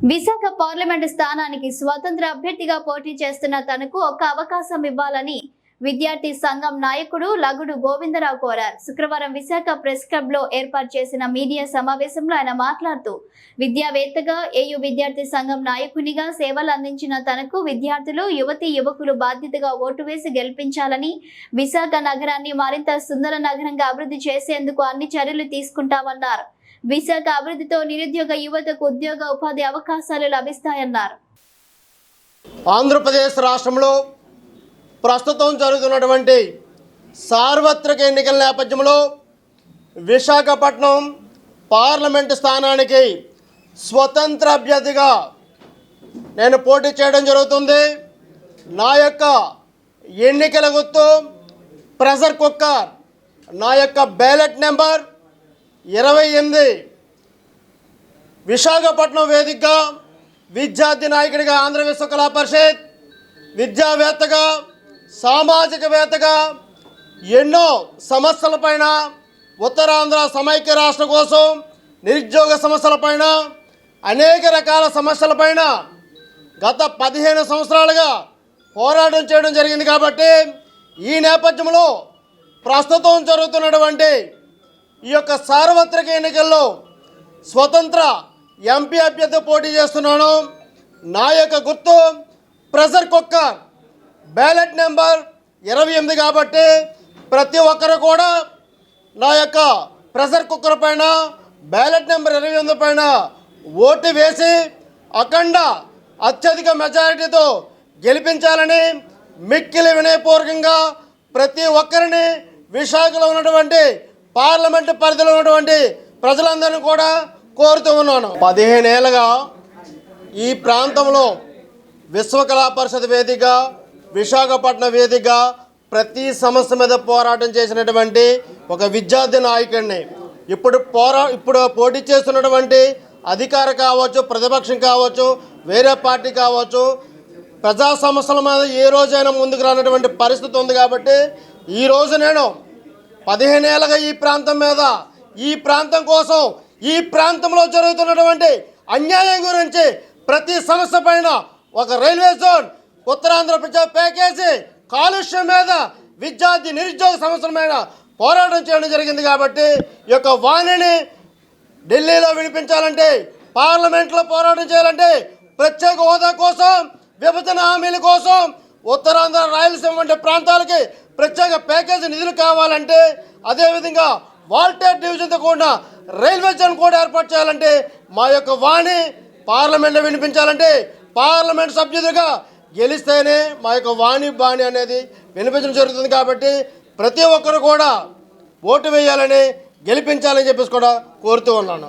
Visakha parliament స్థానానికి స్వతంత్ర అభ్యర్థిగా పోటీ చేస్తున్న తనకు ఒక అవకాశం ఇవ్వాలని విద్యార్థి సంఘం నాయకుడు లగుడు గోవిందరావు కోరారు. శుక్రవారం విశాఖ ప్రెస్ క్లబ్లో ఏర్పాటు చేసిన మీడియా సమావేశంలో ఆయన మాట్లాడుతూ విద్యావేత్తగా ఏయు విద్యార్థి సంఘం నాయకునిగా సేవలు అందించిన తనకు విద్యార్థులు యువతి యువకులు బాధ్యతగా ఓటు వేసి గెలిపించాలని విశాఖ నగరాన్ని మరింత సుందర నగరంగా అభివృద్ధి చేసేందుకు అన్ని చర్యలు తీసుకుంటామన్నారు. విశాఖ అభివృద్ధితో నిరుద్యోగ యువతకు ఉద్యోగ ఉపాధి అవకాశాలు లభిస్తాయన్నారు. ఆంధ్రప్రదేశ్ రాష్ట్రంలో ప్రస్తుతం జరుగుతున్నటువంటి సార్వత్రిక ఎన్నికల నేపథ్యంలో విశాఖపట్నం పార్లమెంటు స్థానానికి స్వతంత్ర అభ్యర్థిగా నేను పోటీ చేయడం జరుగుతుంది. నా యొక్క ఎన్నికల గుర్తు ప్రెషర్ కుక్కర్ నా యొక్క బ్యాలెట్ నెంబర్ ఇరవై ఎనిమిది విశాఖపట్నం వేదికగా విద్యార్థి నాయకుడిగా ఆంధ్ర విశ్వకళా పరిషత్ విద్యావేత్తగా సామాజికవేత్తగా ఎన్నో సమస్యలపైన ఉత్తరాంధ్ర సమైక్య రాష్ట్ర కోసం నిరుద్యోగ సమస్యలపైన అనేక రకాల సమస్యలపైన గత పదిహేను సంవత్సరాలుగా పోరాటం చేయడం జరిగింది కాబట్టి ఈ నేపథ్యంలో ప్రస్తుతం జరుగుతున్నటువంటి ఈ యొక్క సార్వత్రిక ఎన్నికల్లో స్వతంత్ర ఎంపీ అభ్యర్థి పోటీ చేస్తున్నాను. నా యొక్క గుర్తు ప్రెషర్ కుక్కర్ బ్యాలెట్ నెంబర్ ఇరవై ఎనిమిది కాబట్టి ప్రతి ఒక్కరు కూడా నా యొక్క ప్రెషర్ కుక్కర్ పైన బ్యాలెట్ నెంబర్ ఇరవై ఎనిమిది పైన ఓటు వేసి అఖండ అత్యధిక మెజారిటీతో గెలిపించాలని మిక్కిలి వినయపూర్వకంగా ప్రతి ఒక్కరిని విశాఖలో ఉన్నటువంటి పార్లమెంటు పరిధిలో ఉన్నటువంటి ప్రజలందరినీ కూడా కోరుతూ ఉన్నాను. పదిహేనేళ్ళగా ఈ ప్రాంతంలో విశ్వకళా పరిషత్ వేదిక విశాఖపట్నం వేదిక ప్రతి సమస్య మీద పోరాటం చేసినటువంటి ఒక విద్యార్థి నాయకుడిని. ఇప్పుడు పోరా ఇప్పుడు పోటీ చేస్తున్నటువంటి అధికార కావచ్చు ప్రతిపక్షం కావచ్చు వేరే పార్టీ కావచ్చు ప్రజా సమస్యల మీద ఏ రోజైనా ముందుకు రానటువంటి పరిస్థితి ఉంది కాబట్టి ఈ రోజు నేను పదిహేనేళ్ళగా ఈ ప్రాంతం మీద ఈ ప్రాంతం కోసం ఈ ప్రాంతంలో జరుగుతున్నటువంటి అన్యాయం గురించి ప్రతి సమస్య పైన ఒక రైల్వే జోన్ ఉత్తరాంధ్ర ప్రజా ప్యాకేజీ కాలుష్యం మీద విద్యార్థి నిరుద్యోగ సమస్యల మీద పోరాటం చేయడం జరిగింది కాబట్టి ఈ యొక్క వాణిని ఢిల్లీలో వినిపించాలంటే పార్లమెంట్లో పోరాటం చేయాలంటే ప్రత్యేక హోదా కోసం విభజన హామీల కోసం ఉత్తరాంధ్ర రాయలసీమ వంటి ప్రాంతాలకి ప్రత్యేక ప్యాకేజీ నిధులు కావాలంటే అదేవిధంగా వాల్టేర్ డివిజన్తో కూడిన రైల్వే జోన్ కూడా ఏర్పాటు చేయాలంటే మా యొక్క వాణి పార్లమెంట్లో వినిపించాలంటే పార్లమెంట్ సభ్యులుగా గెలిస్తేనే మా యొక్క వాణి బాణి అనేది వినిపించడం జరుగుతుంది కాబట్టి ప్రతి ఒక్కరు కూడా ఓటు వేయాలని గెలిపించాలని చెప్పేసి కూడా కోరుతూ ఉన్నాను.